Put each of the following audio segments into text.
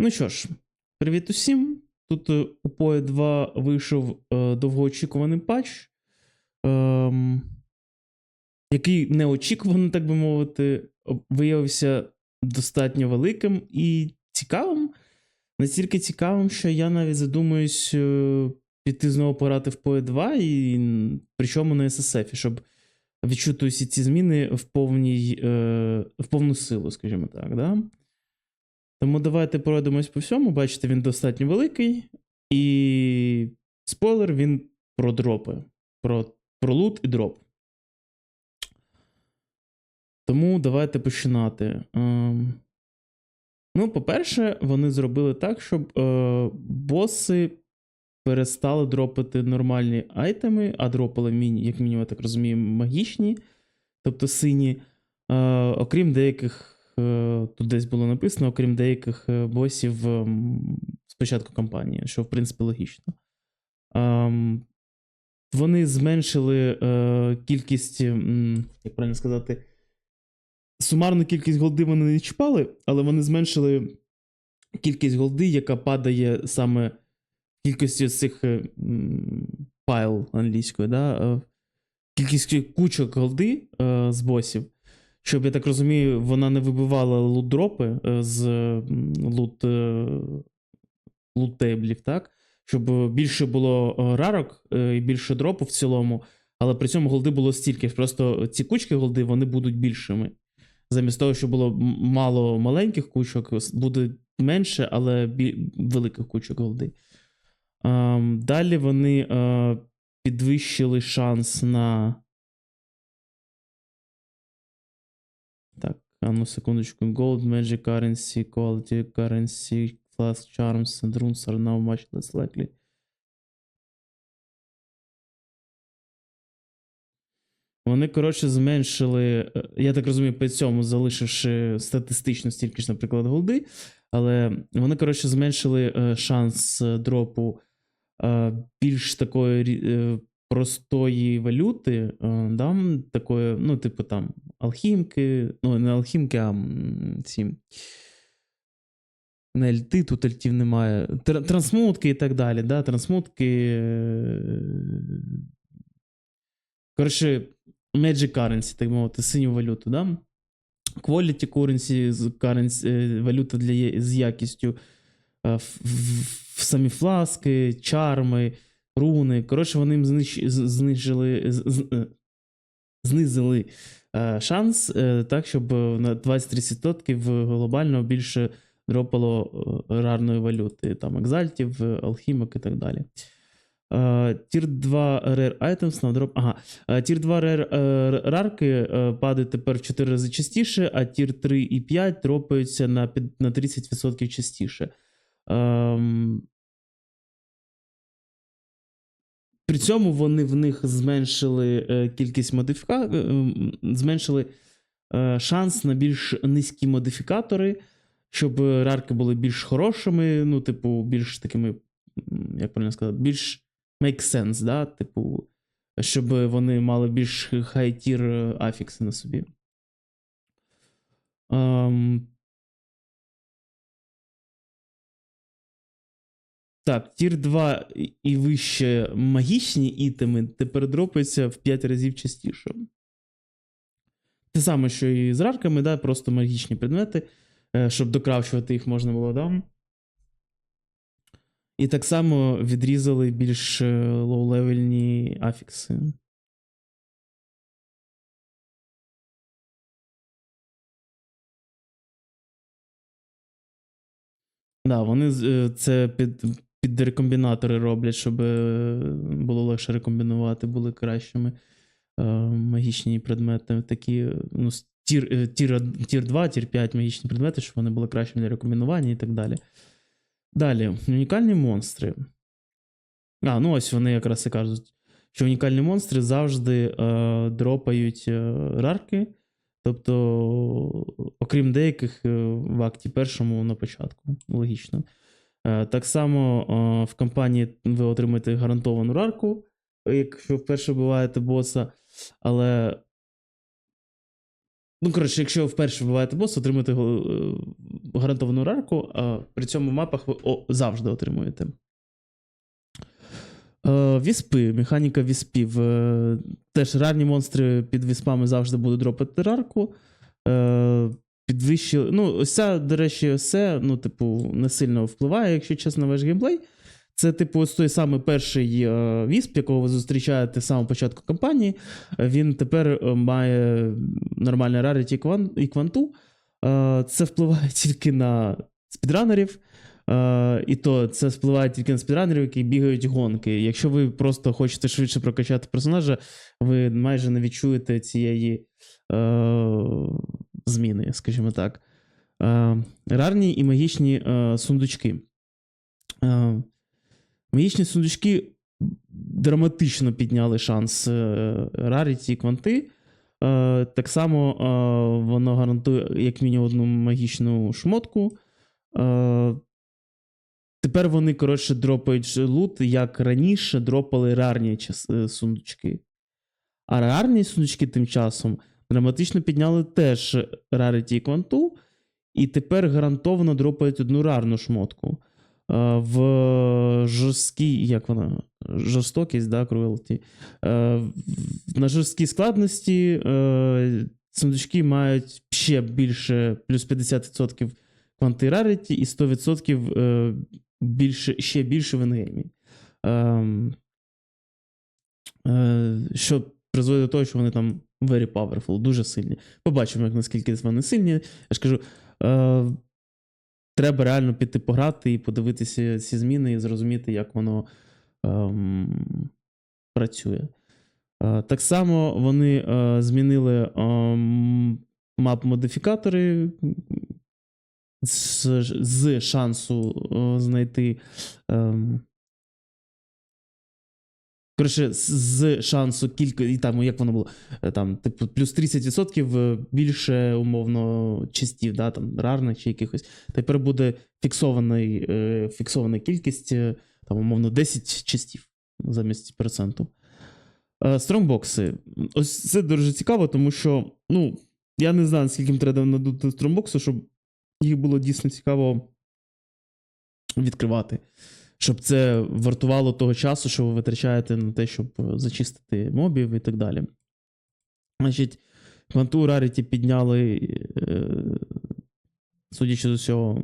Ну що ж, привіт усім. Тут е, у PoE 2 вийшов е, довгоочікуваний патч, ем, який неочікувано, так би мовити, виявився достатньо великим і цікавим. Настільки цікавим, що я навіть задумуюсь е, піти знову пограти в PoE 2, і, причому на SSF, щоб відчути усі ці зміни в, повній, е, в повну силу, скажімо так. Да? Тому давайте пройдемось по всьому. Бачите, він достатньо великий. І спойлер, він про дропи. Про, про лут і дроп. Тому давайте починати. Ем, Ну, по-перше, вони зробили так, щоб е, боси перестали дропати нормальні айтеми, а дропали, міні, як мінімум, я так розумію, магічні, тобто сині. Е, окрім деяких, тут десь було написано, окрім деяких е, босів ем, з початку кампанії, що в принципі логічно. Ем, вони зменшили е, кількість, як правильно сказати, сумарну кількість голди вони не чіпали, але вони зменшили кількість голди, яка падає саме в кількості цих е, пайл англійською, да? е, кількість кучок голди е, з босів. Щоб, я так розумію, вона не вибивала лут-дропи е, з лут, е, лут-тейблів, так? Щоб більше було е, рарок і більше дропу в цілому, але при цьому голди було стільки. Просто ці кучки голди вони будуть більшими. Замість того, що було мало маленьких кучок, буде менше, але великих кучок голди. Ем, далі вони підвищили шанс на. Ну секундочку. Gold, Magic Currency, Quality Currency, Flask Charms and Runes are now much less likely. Вони, коротше, зменшили. е, Я так розумію, при цьому залишивши статистично стільки ж, наприклад, голди. Але вони, коротше, зменшили е, шанс е, дропу більш такої простої валюти, да, такої, ну, типу там, алхімки, ну, не алхімки, а ці. Не альти, тут альтів немає. Трансмутки і так далі. Да? Трансмутки. е, Коротше, Magic Currency, так мовити, синю валюту, да? Quality currency, currency е, валюта для, з якістю, е, в, в, в самі фласки, чарми, руни. Коротше, вони їм знищ- знижили, е, знизили е, шанс е, так, щоб е, на 20-30% глобально більше дропало е, рарної валюти, там екзальтів, е, алхімок і так далі. Тір 2 Rare Items на дроп. Ага. Е, Тір 2 Rare е, рарки е, падають тепер в 4 рази частіше, а тір 3 і 5 дропаються на 30% частіше. При цьому вони в них зменшили е, кількість модифіка... е, зменшили е, шанс на більш низькі модифікатори, щоб рарки були більш хорошими, ну, типу, більш такими, як правильно сказати, більш make sense, да? типу, щоб вони мали більш хай-тір афікси на собі. Ем... Так, тір 2 і- вище магічні ітеми тепер дропаються в 5 разів частіше. Те саме, що і з рарками, да, просто магічні предмети, е, щоб докравчувати їх можна було, да. І так само відрізали більш е, лоу-левельні афікси. Да, вони е, це під, під рекомбінатори роблять, щоб е, було легше рекомбінувати, були кращими е, магічні предмети. Такі, ну, тір, е, тір, тір 2, тір 5 магічні предмети, щоб вони були кращими для рекомбінування і так далі. Далі, унікальні монстри. А, ну ось вони якраз і кажуть, що унікальні монстри завжди е, дропають е, рарки. Тобто, окрім деяких в акті першому на початку. Логічно. Е, Так само е, в кампанії ви отримаєте гарантовану рарку, якщо вперше буваєте боса, але Ну, коротше, якщо вперше вбиваєте боса, отримуєте е, гарантовану рарку, а при цьому в мапах ви завжди отримуєте. Віспи, механіка віспів. Теж рарні монстри під віспами завжди будуть дропати рарку. Підвищили. Ну, ось до речі, все, ну, типу, не сильно впливає, якщо чесно, ваш геймплей. Це, типу, ось той самий перший е, вісп, якого ви зустрічаєте з самого початку кампанії. Він тепер е, має нормальне раріті і кванту. Е, Це впливає тільки на спідранерів. Е, і то це впливає тільки на спідранерів, які бігають гонки. Якщо ви просто хочете швидше прокачати персонажа, ви майже не відчуєте цієї е, зміни, скажімо так. Е, рарні і магічні е, сундучки. Е, магічні сундучки драматично підняли шанс раріті і кванти. Так само воно гарантує як мінімум одну магічну шмотку. Тепер вони, коротше, дропають лут, як раніше дропали рарні сундучки. А рарні сундучки тим часом драматично підняли теж раріті і кванту, і тепер гарантовано дропають одну рарну шмотку. Е, В жорсткій, як вона? Жорстокість, да, cruelty. Е, На жорсткій складності е, сундучки мають ще більше, плюс 50% кванти раріті і 100% е, більше, ще більше в енгеймі. Ем, що призводить до того, що вони там very powerful, дуже сильні. Побачимо, як наскільки вони сильні. Я ж кажу, е, треба реально піти пограти і подивитися ці зміни і зрозуміти, як воно ем, працює. Е, так само вони е, змінили ем, мап-модифікатори з, з шансу е, знайти. Ем, Коротше, з- шансу кілька, і там, як воно було, е, там, типу, плюс 30% е, більше, умовно, частів, да, там, рарних чи якихось. Тепер буде фіксований, е, фіксована кількість, там, умовно, 10 частів замість проценту. Стронгбокси. Ось це дуже цікаво, тому що, ну, я не знаю, скільки треба надути стронгбоксу, щоб їх було дійсно цікаво відкривати. Щоб це вартувало того часу, що ви витрачаєте на те, щоб зачистити мобів і так далі. Значить, кванту Rarity підняли, е, судячи з усього,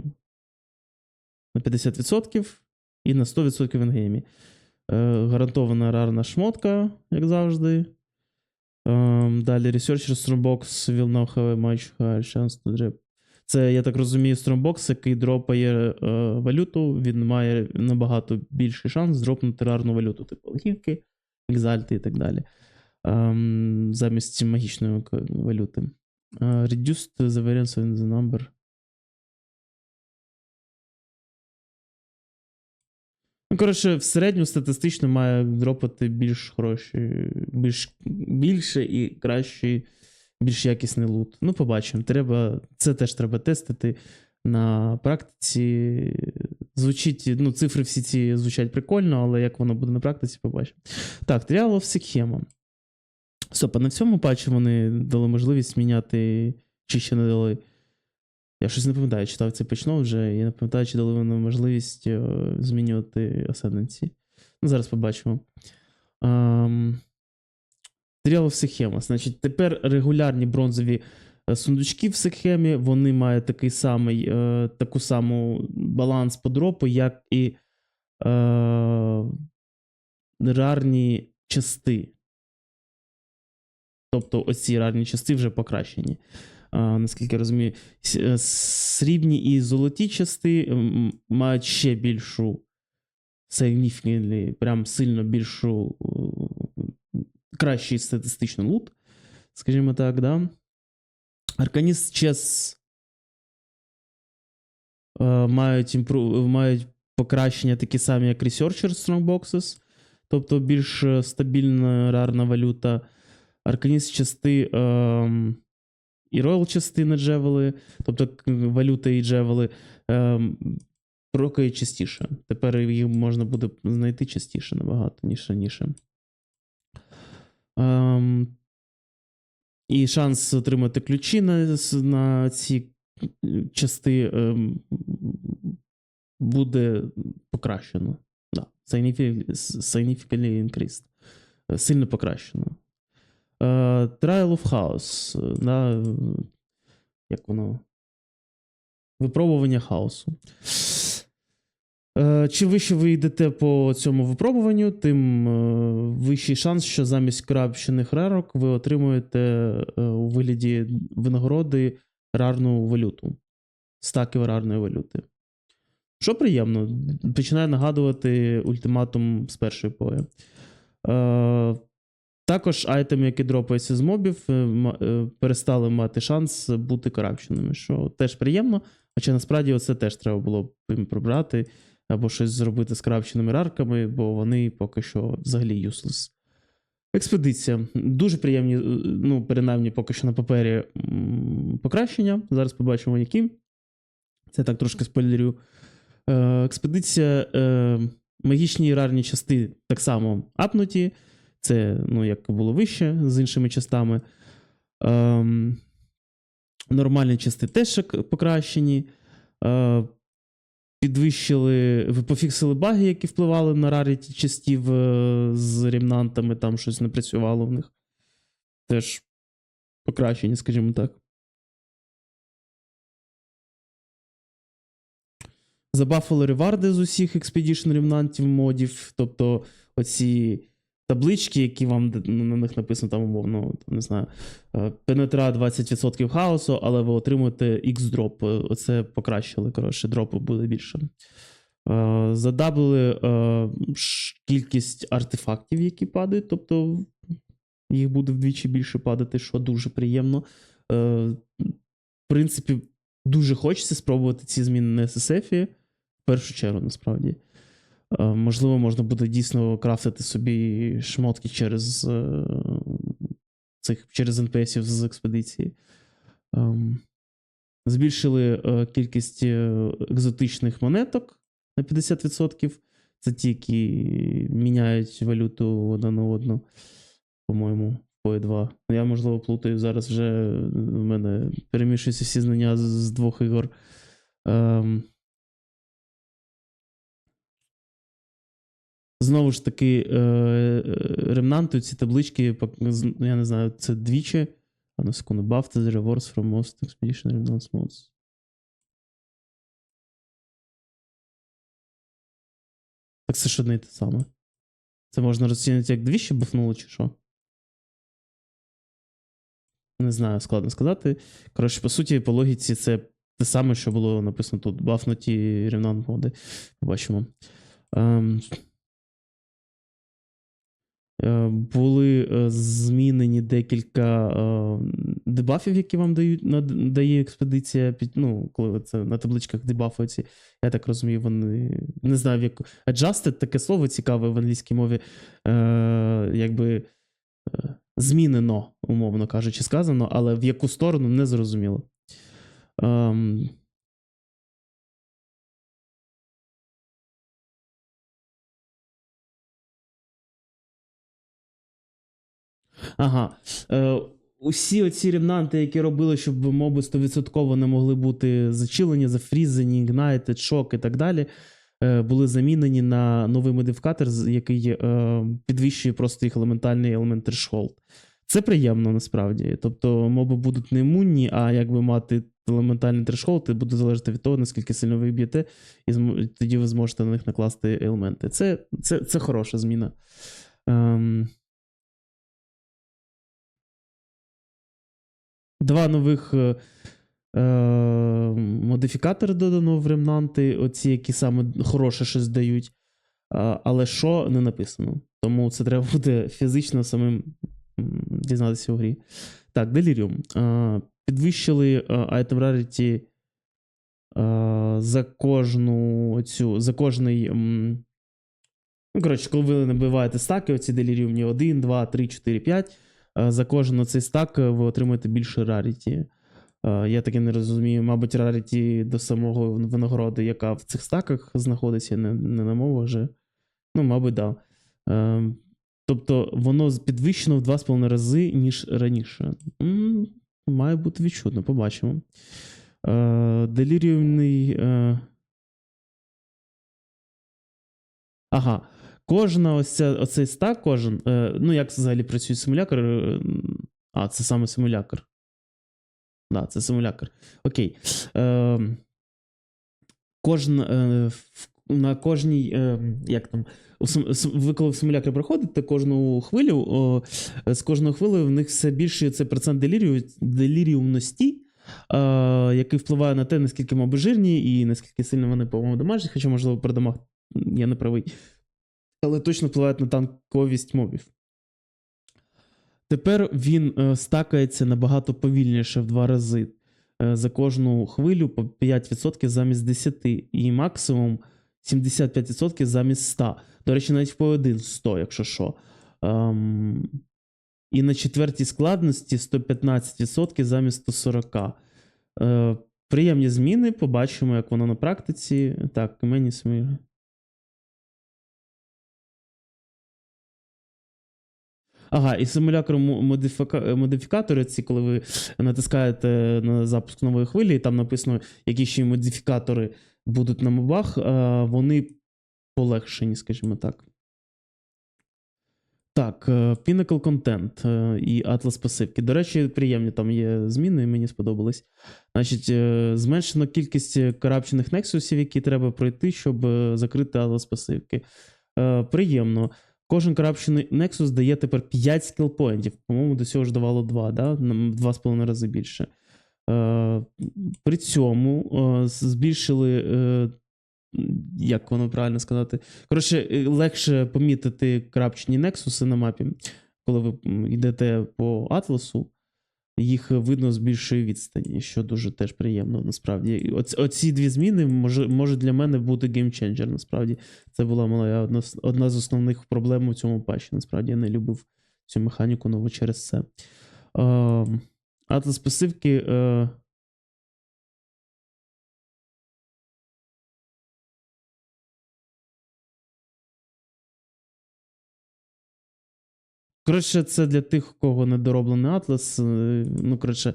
на 50% і на 100% в енгеймі. Гарантована рарна шмотка, як завжди. Ем, далі Researcher Strongbox will now have a much higher chance to drop. Це, я так розумію, Strongbox, який дропає е, валюту, він має набагато більший шанс дропнути рарну валюту, типу гівки, екзальти і так далі. Ем, замість магічної валюти. Е, reduced the variance in the number. Ну, коротше, в середньому статистично має дропати більш хороші, більш, більше і кращий, більш якісний лут. Ну, побачимо. Треба, це теж треба тестити на практиці. Звучить, ну, цифри всі ці звучать прикольно, але як воно буде на практиці, побачимо. Так, Trial of Sekhem. Стоп, а на цьому патчі вони дали можливість міняти, чи ще не дали. Я щось не пам'ятаю, читав це пічно вже. Я не пам'ятаю, чи дали вони можливість е, змінювати асценденці. Ну, зараз побачимо. Um, Тріал в Секхема. Значить, тепер регулярні бронзові е, сундучки в Секхемі, вони мають такий самий, е, таку саму баланс по дропу, як і е, рарні части. Тобто оці рарні части вже покращені. А, наскільки я розумію, е, срібні і золоті части мають ще більшу significantly, прям сильно більшу е, кращий статистичний лут, скажімо так, да. Арканіст Чес е, мають, імпру... мають покращення такі самі, як Researcher Strongboxes, тобто більш е, стабільна рарна валюта. Арканіст части ем, і Royal частини джевели, тобто валюта і джевели, ем, прокають частіше. Тепер їх можна буде знайти частіше набагато, ніж раніше. Ем, І шанс отримати ключі на, на ці е, части ем, буде покращено. Да. Significantly increased. Е, Сильно покращено. Е, Trial of Chaos. е, Да, як воно? Випробування хаосу. Е, Чим вище ви йдете по цьому випробуванню, тим е, вищий шанс, що замість крапщених рарок ви отримуєте е, у вигляді винагороди рарну валюту. Стаків рарної валюти. Що приємно, починає нагадувати ультиматум з першої пої. Також айтеми, які дропаються з мобів, перестали мати шанс бути корапченими, що теж приємно. Хоча насправді це теж треба було б їм прибрати або щось зробити з крапченими рарками, бо вони поки що взагалі useless. Експедиція. Дуже приємні, е, ну, принаймні, поки що на папері покращення. Зараз побачимо, які. Це так трошки спойлерю. Е, експедиція. Е, магічні і рарні части так само апнуті. Це, ну, як було вище з іншими частами. Ем, нормальні части теж покращені. Підвищили, пофіксили баги, які впливали на раріті частів е, з ремнантами, там щось не працювало в них. Теж покращені, скажімо так. Забафили реварди з усіх експедішн ремнантів модів. Тобто оці таблички, які вам на них написано там умовно, не знаю, е, пенетра 20% хаосу, але ви отримуєте X-дроп. Е, Оце покращили, коротше, дропу буде більше. Е, Задаблили ш- кількість артефактів, які падають, тобто їх буде вдвічі більше падати, що дуже приємно. В принципі, дуже хочеться спробувати ці зміни на SSF, в першу чергу, насправді. Е, Можливо, можна буде дійсно крафтити собі шмотки через е, цих через NPS з експедиції. Ем, Збільшили е, кількість екзотичних монеток на 50%. Це ті, які міняють валюту одна на одну, по-моєму, по 2. Я, можливо, плутаю зараз вже в мене перемішуються всі знання з двох ігор. Ем, Знову ж таки, е, е, ремнанти, ці таблички, я не знаю, це двічі. А на секунду, buff the rewards from most expedition remnants mods. Так це ж одне й те саме. Це можна розцінити як двічі бафнуло, чи що? Не знаю, складно сказати. Коротше, по суті, по логіці, це те саме, що було написано тут. Бафнуті ревнант моди. Побачимо. Е, Були е, змінені декілька е, дебафів, які вам дають, дає експедиція. Ну, коли це на табличках дебафуються. Я так розумію, вони не знаю, в яку. Adjusted таке слово цікаве в англійській мові. Е, якби е, змінено, умовно кажучи, сказано, але в яку сторону не зрозуміло. Ем, Ага. Е, усі оці ремнанти, які робили, щоб моби 100% не могли бути зачилені, зафрізані, ignited, шок і так далі, е, були замінені на новий модифікатор, який е, підвищує просто їх елементальний елемент threshold. Це приємно насправді. Тобто моби будуть не імунні, а якби мати елементальний threshold, і буде залежати від того, наскільки сильно ви б'єте, і тоді ви зможете на них накласти елементи. Це, це, це хороша зміна. Ем, Два нових е, е, модифікатори додано в ремнанти, оці, які саме хороше щось дають. Але що не написано. Тому це треба буде фізично самим дізнатися у грі. Так, Delirium. Е, підвищили е, item rarity е, за кожну цю, за кожний. Ну, коротше, коли ви набиваєте стаки, оці делірівні 1, 2, 3, 4, 5. Е, За кожен цей стак е, ви отримуєте більше раріті. Е, Я таки не розумію, мабуть, раріті до самого винагороди, яка в цих стаках знаходиться, не, не на мову вже. Ну, мабуть, так. Да. Тобто воно підвищено в 2,5 рази, ніж раніше. Має бути відчутно, побачимо. Е... Ага. Кожна ось ця, оцей стак, кожен. Е, ну, як взагалі працює симулятор? е, А, це саме симулятор. Да, це симулятор. Окей. Е, кожен, е, на кожній, е, як там, ви коли в симулятор проходите кожну хвилю, о, з кожною хвилею в них все більше це процент делірію, деліріумності, е, який впливає на те, наскільки моби жирні і наскільки сильно вони, по-моєму, дамажать, хоча, можливо, при дамаг я не правий. Але точно впливають на танковість мобів. Тепер він е, стакається набагато повільніше в два рази е, за кожну хвилю по 5% замість 10, і максимум 75% замість 100. До речі, навіть по 1 100, якщо що. Ем, і на четвертій складності 115% замість 140. Е, приємні зміни, побачимо, як воно на практиці. Так, мені смі. Ага, і симулятор модифіка... модифікатори, ці, коли ви натискаєте на запуск нової хвилі, і там написано, які ще модифікатори будуть на мобах, е, вони полегшені, скажімо так. Так, е, Pinnacle Content е, і Atlas пасивки. До речі, приємні там є зміни, мені сподобались. Значить, е, зменшено кількість карапчених нексусів, які треба пройти, щоб е, закрити Atlas. Е, Приємно. Кожен крапчений Nexus дає тепер 5 скілпоінтів. По-моєму, до цього ж давало 2, да? 2,5 рази більше. Е, при цьому е, збільшили. Е, як воно правильно сказати? Коротше, легше помітити крапчені нексуси на мапі, коли ви йдете по атласу, їх видно з більшої відстані, що дуже теж приємно, насправді. Оці, оці дві зміни може, може для мене бути геймченджер. Насправді, це була моя одна, одна з основних проблем у цьому патчі. Насправді я не любив цю механіку нову через це. Ем, спасивки. пасивки. Коротше, це для тих, у кого недороблений атлас. е, Ну, коротше,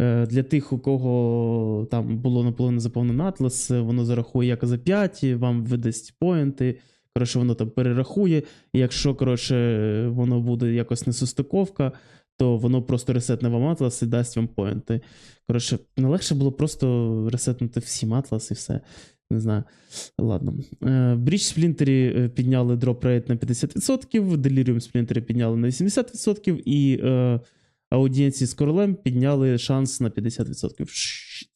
е, для тих, у кого там було наполовину заповнений атлас, е, воно зарахує як за 5, вам видасть поінти. Коротше, воно там перерахує. І якщо, коротше, воно буде якось несостиковка, то воно просто ресетне вам атлас і дасть вам поінти. Коротше, не легше було просто ресетнути всім атлас і все. Не знаю. Ладно. Бріч Сплінтері е, підняли дроп рейт на 50%, Delirium Сплінтері підняли на 80%, і е, аудієнції з королем підняли шанс на 50%.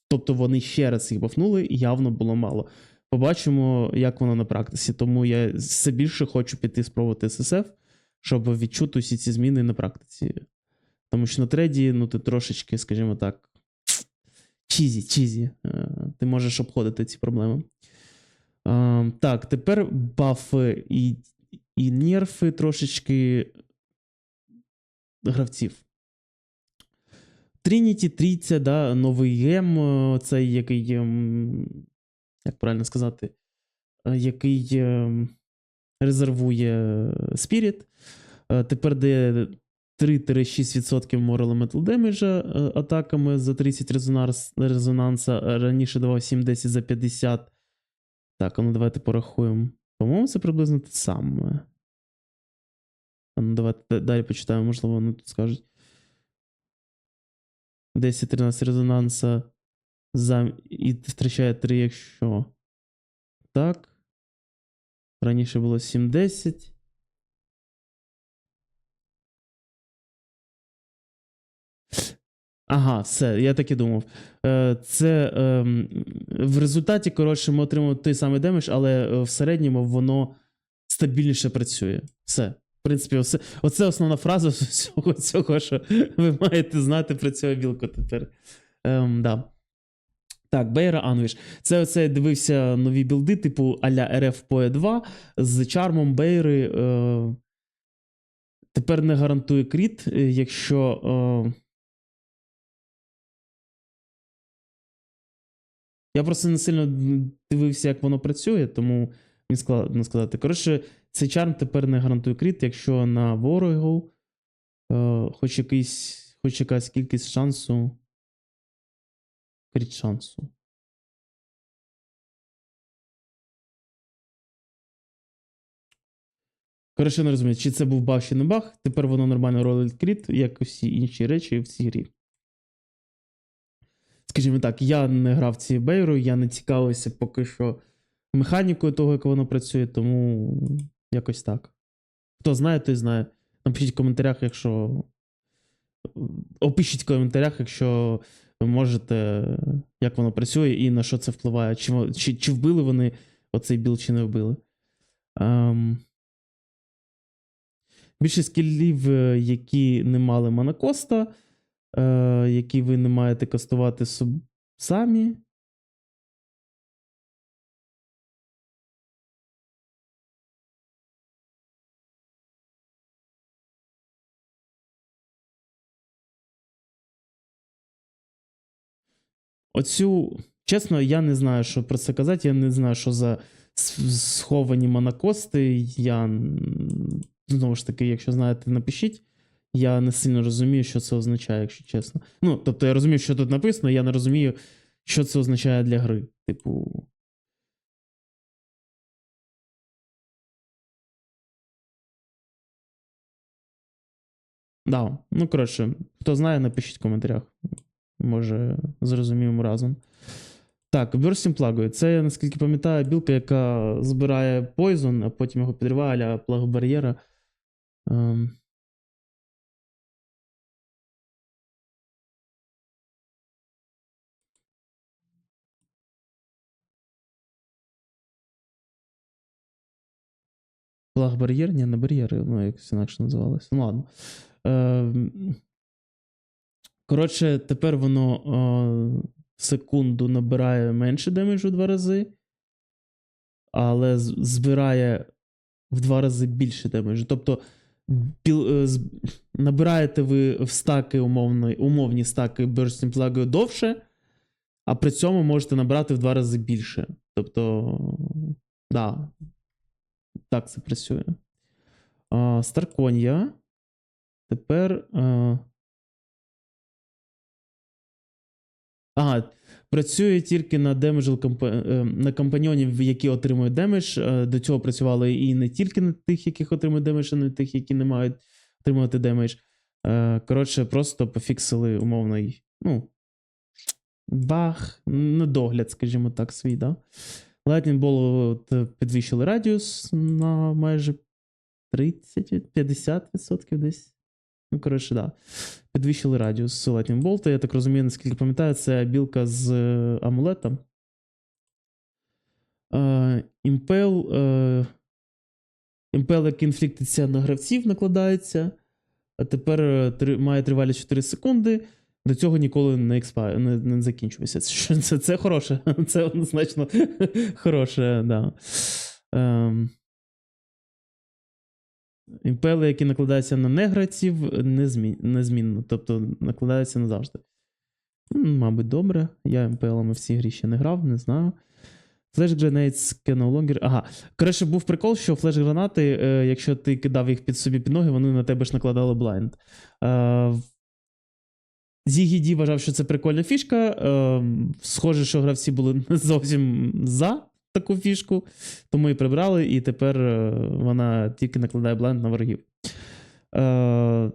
Тобто вони ще раз їх бафнули, явно було мало. Побачимо, як воно на практиці. Тому я все більше хочу піти спробувати SSF, щоб відчути усі ці зміни на практиці. Тому що на треді, ну, ти трошечки, скажімо так, чізі, чізі. Е, Ти можеш обходити ці проблеми. Е, Так, тепер бафи і, і нерфи трошечки гравців. Трініті, Трійця, да, новий гем, е, цей який, як правильно сказати, який резервує Спіріт. Тепер дає 3-6% Moral Metal Damage атаками за 30 резонанс, резонанса. Е, Раніше давав 7-10 за 50. Так, ну давайте порахуємо. По-моєму, це приблизно те саме. Ну давайте далі почитаємо, можливо, вони тут скажуть. 10-13 резонанса за... і втрачає 3, якщо. Так. Раніше було 7-10. Ага, все, я так і думав. Е, Це ем, в результаті, коротше, ми отримуємо той самий демедж, але е, в середньому воно стабільніше працює. Все. В принципі, оце, оце основна фраза всього цього, що ви маєте знати про цього білку тепер. Ем, да. Так, Бейра Анвіш. Це оце я дивився нові білди, типу а-ля RF PoE 2 з чармом Бейри. Е, тепер не гарантує кріт, е, якщо. Е, Я просто не сильно дивився, як воно працює, тому мені складно сказати. Коротше, цей чарм тепер не гарантує крит, якщо на ворогу е, хоч, якийсь, хоч якась кількість шансу. Крит шансу. Коротше, не розумію, чи це був баг, чи не баг. Тепер воно нормально ролить кріт, як і всі інші речі в цій грі. Скажімо так, я не грав ці бейру, я не цікавився поки що механікою того, як воно працює, тому якось так. Хто знає, той знає. Напишіть в коментарях, якщо. Опишіть в коментарях, якщо ви можете, як воно працює і на що це впливає. Чи, чи, чи вбили вони оцей біл, чи не вбили. Ем... Більше скілів, е, які не мали монокоста, е, які ви не маєте кастувати самі. Оцю, чесно, я не знаю, що про це казати. Я не знаю, що за сховані монокости. Я знову ж таки, якщо знаєте, напишіть. Я не сильно розумію, що це означає, якщо чесно. Ну, тобто, я розумію, що тут написано, я не розумію, що це означає для гри. Типу. Да. Ну, коротше, хто знає, напишіть в коментарях. Може, зрозуміємо разом. Так, Бюрстім плагою. Це, наскільки пам'ятаю, білка, яка збирає Poison, а потім його підриває для плагобар'єра. Ем. Плагбар'єр? Ні, не бар'єр, ну якось інакше називалося. Ну ладно. Ем, Коротше, тепер воно е, секунду набирає менше демеджу в два рази, але збирає в два рази більше демеджу. Тобто біл, е, набираєте ви в стаки умовно, умовні стаки Bursting плагою довше, а при цьому можете набрати в два рази більше. Тобто, да, так це працює. А, Старконія. Тепер. А... Ага, працює тільки на демеджл е, на компаньонів, які отримують демедж. Е, До цього працювали і не тільки на тих, яких отримують демедж, а не тих, які не мають отримувати демедж. Е, Коротше, просто пофіксили умовний, ну, баг, недогляд, скажімо так, свій, да? Lightning Ball підвищили радіус на майже 30-50% десь. Ну, коротше, да. Підвищили радіус Lightning. Я так розумію, наскільки пам'ятаю, це білка з е, амулетом. Е, Імпел. Е, Імпел, як інфліктиться на гравців, накладається. А тепер е, має тривалість 4 секунди. До цього ніколи не, експа... не, не закінчувався. Це, це, це хороше. Це однозначно хороше, да. Ем... Імпели, які накладаються на негравців, незмін... незмінно. Тобто накладаються назавжди. Мабуть, добре. Я імпелами в цій грі ще не грав, не знаю. Flash Grenades can no longer... Ага. Коротше, був прикол, що флеш-гранати, е, якщо ти кидав їх під собі під ноги, вони на тебе ж накладали блайнд. Зігіді вважав, що це прикольна фішка. Е, схоже, що гравці були не зовсім за таку фішку, тому і прибрали, і тепер е, вона тільки накладає блайнд на ворогів. Е,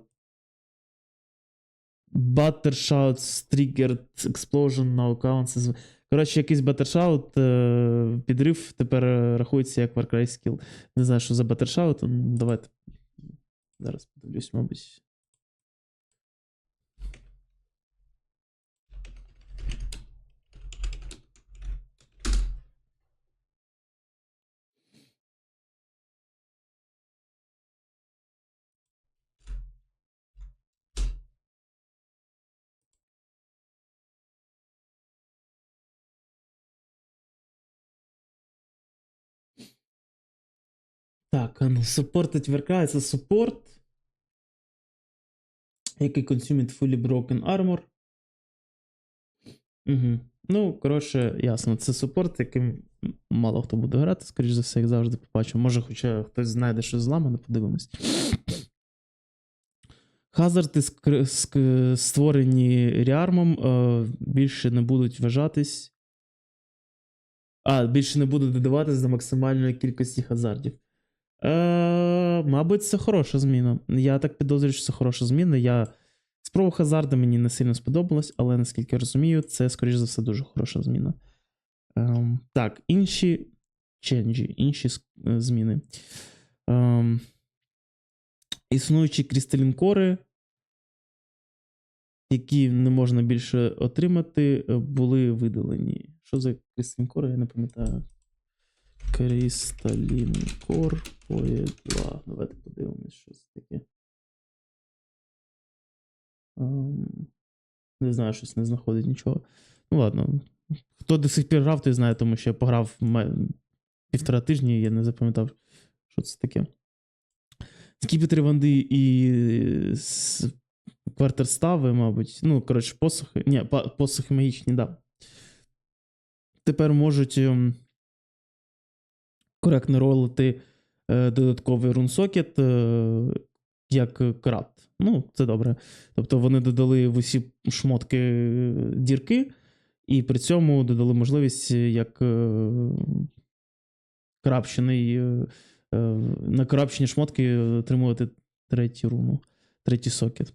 Buttershouts Explosion counts as... Коротше, якийсь е, підрив тепер е, рахується як Warcry skill. Не знаю, що за м, Давайте. Зараз подивлюсь, мабуть. Так, а ну, supported Warcry це support, який consumed fully broken armor. Угу. Ну, коротше, ясно, це супорт, яким мало хто буде грати, скоріш за все, як завжди побачимо. Може, хоча хтось знайде щось зламане, подивимось. Ск- створені Ріармом, е, більше не будуть вважатись. А, більше не будуть додаватись до максимальної кількості хазардів. Е, мабуть, це хороша зміна. Я так підозрюю, що це хороша зміна. Я спробував хазарди, мені не сильно сподобалось, але наскільки я розумію, це, скоріш за все, дуже хороша зміна. Ем, так, інші ченджі, інші е, зміни. Ем, існуючі крісталінкори, які не можна більше отримати, е, були видалені. Що за крісталінкори, я не пам'ятаю. Крісталінкор Poe 2. Давайте подивимось, що це таке. Ем, не знаю, щось не знаходить нічого. Ну ладно. Хто до сих пір грав, той знає, тому що я пограв півтора тижні, і я не запам'ятав, що це таке. Скіпетри ванди і квартерстави, мабуть. Ну, коротше, посохи. Ні, посохи магічні, да. Тепер можуть ем, коректно ролити е, додатковий рунсокет е, як крапт. Ну, це добре. Тобто вони додали в усі шмотки е, дірки, і при цьому додали можливість як крапчений на крапчені шмотки отримувати третю руну, третій сокет.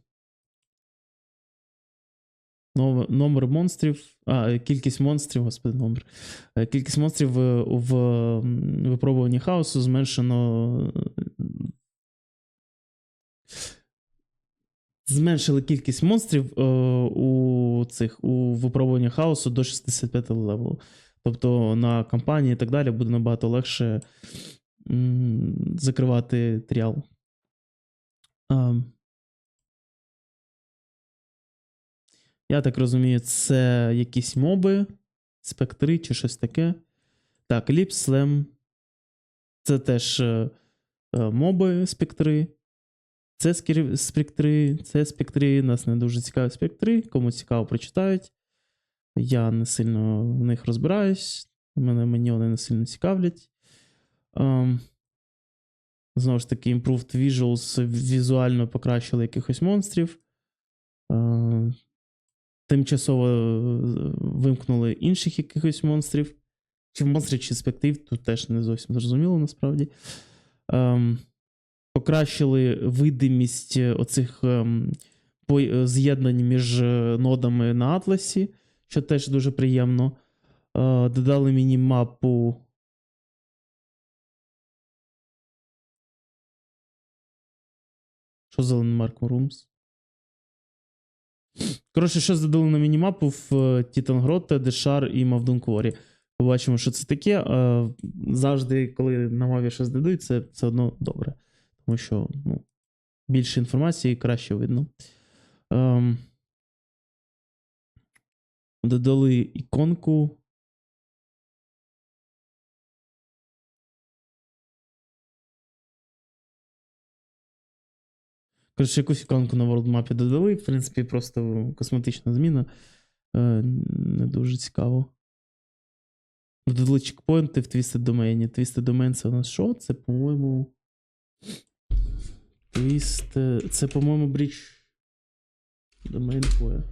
Номер монстрів. А, кількість монстрів, господи, номер. Е, Кількість монстрів е, в випробуванні хаосу зменшено. Зменшили кількість монстрів е, у цих у випробуванні хаосу до 65 левелу. Тобто на кампанії і так далі буде набагато легше закривати тріал. А, я так розумію, це якісь моби, спектри чи щось таке. Так, Ліп, Слем. Це теж е, е, моби спектри. Це спектри, це спектри. Нас не дуже цікаві спектри. Кому цікаво, прочитають. Я не сильно в них розбираюсь. Мене мені вони не сильно цікавлять. Ем, знову ж таки, Improved Visuals візуально покращили якихось монстрів. Е, тимчасово е, вимкнули інших якихось монстрів. Чи монстрів, чи спектрів, тут теж не зовсім зрозуміло насправді. Ем, покращили видимість е, оцих ем, е, з'єднань між нодами на Атласі, що теж дуже приємно. Е, додали міні-мапу. Що за Landmark Rooms? Коротше, що задали на мінімапу в Тітангроте, Дешар і Мавдункворі. Побачимо, що це таке. Е, Завжди, коли на мові щось дадуть, це все одно добре. Тому що ну, більше інформації краще видно. Ем, додали іконку. Коротше, якусь іконку на WorldMap додали. В принципі, просто косметична зміна. Е, не дуже цікаво. Додали чекпоінти в Twisted Domain. Twisted Domain це у нас що? Це, по-моєму. Twist. Це, по-моєму, Bridge Domain Poe.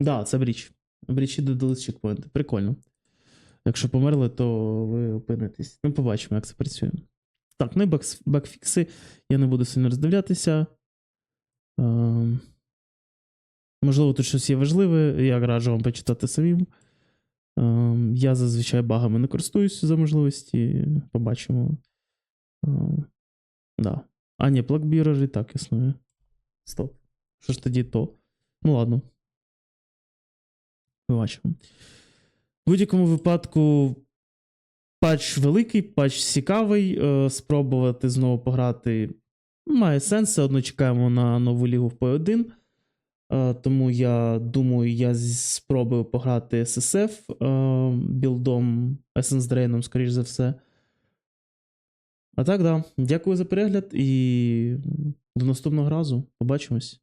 Да, це Бріч. В Брічі додали чекпоінти. Прикольно. Якщо померли, то ви опинитесь. Ну, побачимо, як це працює. Так, ну і бакс- бакфікси. Я не буду сильно роздивлятися. Ем, можливо, тут щось є важливе, я раджу вам почитати самим. Ем, я зазвичай багами не користуюсь за можливості. Побачимо. Ем, да. А, ні, плакбірер і так існує. Стоп. Що ж тоді то? Ну ладно. Побачимо. В будь-якому випадку патч великий, патч цікавий. Е, спробувати знову пограти має сенс. Все одно чекаємо на нову лігу в P1. Е, тому я думаю, я спробую пограти SSF е, білдом, Essence Drain, скоріш за все. А так, да. Дякую за перегляд і до наступного разу. Побачимось.